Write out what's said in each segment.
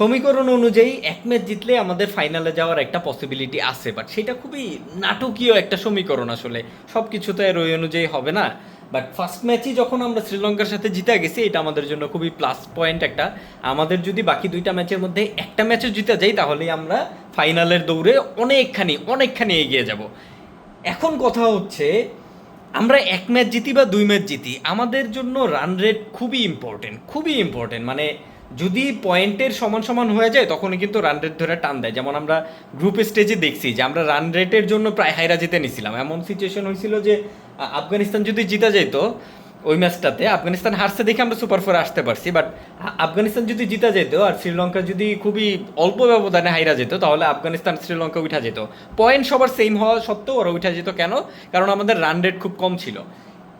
সমীকরণ অনুযায়ী এক ম্যাচ জিতলে আমাদের ফাইনালে যাওয়ার একটা পসিবিলিটি আছে বাট সেটা খুবই নাটকীয় একটা সমীকরণ আসলে। সব কিছু তো আর ওই অনুযায়ী হবে না। বাট ফার্স্ট ম্যাচই যখন আমরা শ্রীলঙ্কার সাথে জিতে গেছি, এটা আমাদের জন্য খুবই প্লাস পয়েন্ট একটা। আমাদের যদি বাকি দুইটা ম্যাচের মধ্যে একটা ম্যাচও জিতে যাই, তাহলেই আমরা ফাইনালের দৌড়ে অনেকখানি অনেকখানি এগিয়ে যাব। এখন কথা হচ্ছে, আমরা এক ম্যাচ জিতি বা দুই ম্যাচ জিতি, আমাদের জন্য রান রেট খুবই ইম্পর্টেন্ট খুবই ইম্পর্টেন্ট মানে যদি পয়েন্টের সমান সমান হয়ে যায়, তখনই কিন্তু রান রেট ধরে টান দেয়। যেমন আমরা গ্রুপ স্টেজে দেখছি যে আমরা রান রেটের জন্য প্রায় হাইরা জিতে নিছিলাম। এমন সিচুয়েশন হয়েছিল যে আফগানিস্তান যদি জিতা যেত ওই ম্যাচটাতে আফগানিস্তান হারছে দেখে আমরা সুপার ফোরে আসতে পারছি। বাট আফগানিস্তান যদি জিতা যেত আর শ্রীলঙ্কা যদি খুবই অল্প ব্যবধানে হাইরা যেত, তাহলে আফগানিস্তান শ্রীলঙ্কা উঠা যেত। পয়েন্ট সবার সেম হওয়া সত্ত্বেও ওরা উঠা যেত কেন? কারণ আমাদের রান রেট খুব কম ছিল।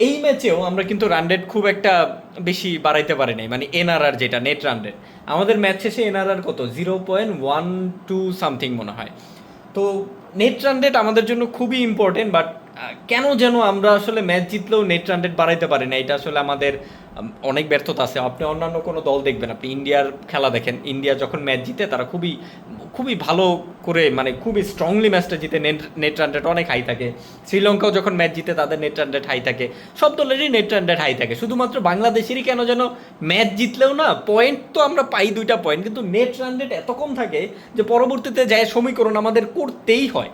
এই ম্যাচেও আমরা কিন্তু রান রেট খুব একটা বেশি বাড়াইতে পারি নাই মানে এনআরআর যেটা নেট রান রেট আমাদের ম্যাচ শেষে এনআরআর কত? Zero point one two something মনে হয়। তো নেট রান রেট আমাদের জন্য খুবই ইম্পর্টেন্ট বাট কেন যেন আমরা আসলে ম্যাচ জিতলেও নেট রান রেট বাড়াইতে পারি না এটা আসলে আমাদের অনেক ব্যর্থতা আছে। আপনি অন্যান্য কোনো দল দেখবেন, আপনি ইন্ডিয়ার খেলা দেখেন, ইন্ডিয়া যখন ম্যাচ জিতে তারা খুবই খুবই ভালো করে মানে খুবই স্ট্রংলি ম্যাচটা জিতে, নেট নেট রেট অনেক হাই থাকে। শ্রীলঙ্কাও যখন ম্যাচ জিতে তাদের নেট রান হাই থাকে। সব দলেরই নেট রান হাই থাকে। শুধুমাত্র বাংলাদেশেরই কেন যেন ম্যাচ জিতলেও না পয়েন্ট তো আমরা পাই দুইটা পয়েন্ট কিন্তু নেট রান এত কম থাকে যে পরবর্তীতে যায় সমীকরণ আমাদের করতেই হয়।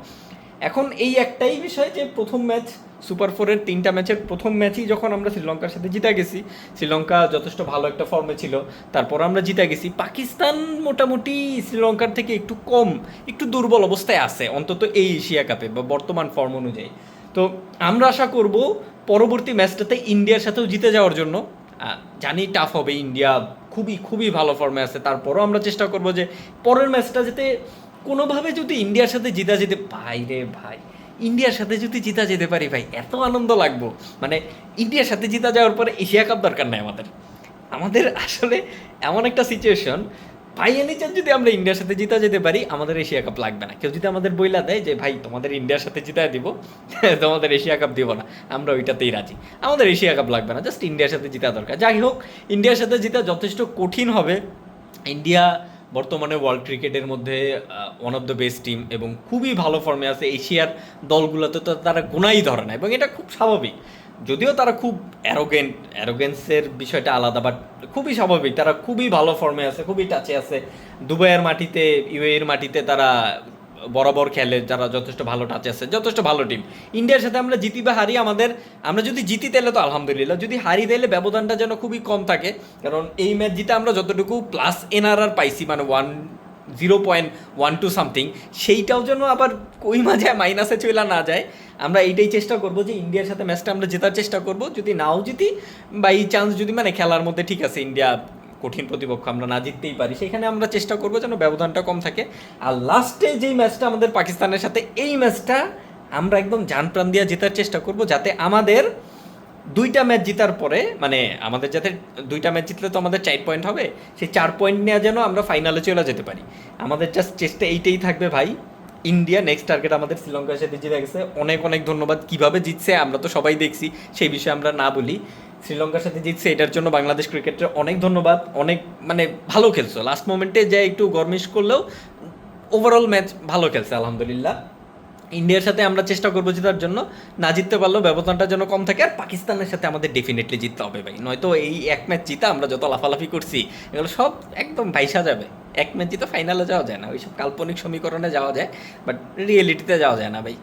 এখন এই একটাই বিষয় যে প্রথম ম্যাচ, সুপার ফোরের তিনটা ম্যাচের প্রথম ম্যাচই যখন আমরা শ্রীলঙ্কার সাথে জিতে গেছি, শ্রীলঙ্কা যথেষ্ট ভালো একটা ফর্মে ছিল, তারপর আমরা জিতে গেছি। পাকিস্তান মোটামুটি শ্রীলঙ্কার থেকে একটু কম, একটু দুর্বল অবস্থায় আছে, অন্তত এই এশিয়া কাপে বা বর্তমান ফর্ম অনুযায়ী। তো আমরা আশা করব পরবর্তী ম্যাচটাতে ইন্ডিয়ার সাথেও জিতে যাওয়ার জন্য। জানি টাফ হবে, ইন্ডিয়া খুবই খুবই ভালো ফর্মে আছে, তারপরও আমরা চেষ্টা করব যে পরের ম্যাচটা যাতে কোনোভাবে যদি ইন্ডিয়ার সাথে জিতা যেতে, ভাই রে ভাই, ইন্ডিয়ার সাথে যদি জিতা যেতে পারি ভাই, এত আনন্দ লাগবো। মানে ইন্ডিয়ার সাথে জিতা যাওয়ার পরে এশিয়া কাপ দরকার নাই আমাদের। আমাদের আসলে এমন একটা সিচুয়েশন ভাই এনি যদি আমরা ইন্ডিয়ার সাথে জিতা যেতে পারি, আমাদের এশিয়া কাপ লাগবে না। কেউ যদি আমাদের বইলা দেয় যে, ভাই, তোমাদের ইন্ডিয়ার সাথে জিতায় দিব, তোমাদের এশিয়া কাপ দিব না, আমরা ওইটাতেই রাজি। আমাদের এশিয়া কাপ লাগবে না জাস্ট ইন্ডিয়ার সাথে জিতা দরকার। যাই হোক, ইন্ডিয়ার সাথে জিতা যথেষ্ট কঠিন হবে। ইন্ডিয়া বর্তমানে ওয়ার্ল্ড ক্রিকেটের মধ্যে one of the best team এবং খুবই ভালো ফর্মে আছে এশিয়ার দলগুলোতে তো তারা গোনাই ধরে না এবং এটা খুব স্বাভাবিক। যদিও তারা খুব অ্যারোগেন্ট অ্যারোগেন্সের বিষয়টা আলাদা বাট খুবই স্বাভাবিক। তারা খুবই ভালো ফর্মে আছে, খুবই টাচে আছে। দুবাইয়ের মাটিতে ইউএর মাটিতে তারা বরাবর খেলে যারা যথেষ্ট ভালো টাচ আছে, যথেষ্ট ভালো টিম ইন্ডিয়ার সাথে আমরা জিতি বা হারি আমাদের, আমরা যদি জিতি তাহলে তো আলহামদুলিল্লাহ, যদি হারি তাহলে ব্যবধানটা যেন খুবই কম থাকে। কারণ এই ম্যাচ জিতে আমরা যতটুকু প্লাস এনআরআর পাইছি মানে one zero point one two something সেইটাও যেন আবার কই মাঝে মাইনাসে চলে না যায়। আমরা এইটাই চেষ্টা করব যে ইন্ডিয়ার সাথে ম্যাচটা আমরা জেতার চেষ্টা করব। যদি নাও জিতি বা এই চান্স যদি মানে খেলার মধ্যে ঠিক আছে, ইন্ডিয়া কঠিন প্রতিপক্ষ আমরা না জিততেই পারি। সেখানে আমরা চেষ্টা করব যেন ব্যবধানটা কম থাকে। আর লাস্টে যেই ম্যাচটা আমাদের পাকিস্তানের সাথে, এই ম্যাচটা আমরা একদম জান প্রাণ দিয়ে জেতার চেষ্টা করব যাতে আমাদের দুইটা ম্যাচ জেতার পরে মানে আমাদের যাতে দুইটা ম্যাচ জিতলে তো আমাদের চার পয়েন্ট হবে, সেই চার পয়েন্ট নেওয়া যেন আমরা ফাইনালে চলে যেতে পারি। আমাদের জাস্ট চেষ্টা এইটাই থাকবে ভাই। ইন্ডিয়া নেক্সট টার্গেট আমাদের শ্রীলঙ্কার সাথে জিতে গেছে। অনেক অনেক ধন্যবাদ। কীভাবে জিতছে আমরা তো সবাই দেখছি। সেই বিষয়ে আমরা না বলি। শ্রীলঙ্কার সাথে জিতছে, এটার জন্য বাংলাদেশ ক্রিকেটের অনেক ধন্যবাদ, অনেক মানে ভালো খেলছো। লাস্ট মোমেন্টে যে একটু গরমিশ করলেও ওভারঅল ম্যাচ ভালো খেলছে, আলহামদুলিল্লাহ। ইন্ডিয়ার সাথে আমরা চেষ্টা করব জেতার জন্য, না জিততে পারলেও ব্যবধানটা যেন কম থাকে, আর পাকিস্তানের সাথে আমাদের ডেফিনেটলি জিততে হবে ভাই। নয়তো এই এক ম্যাচ জিতা, আমরা যত লাফালাফি করছি, এগুলো সব একদম ভাইসা যাবে। এক ম্যাচ জিতে ফাইনালে যাওয়া যায় না, ওইসব কাল্পনিক সমীকরণে যাওয়া যায় বাট রিয়েলিটিতে যাওয়া যায় না ভাই।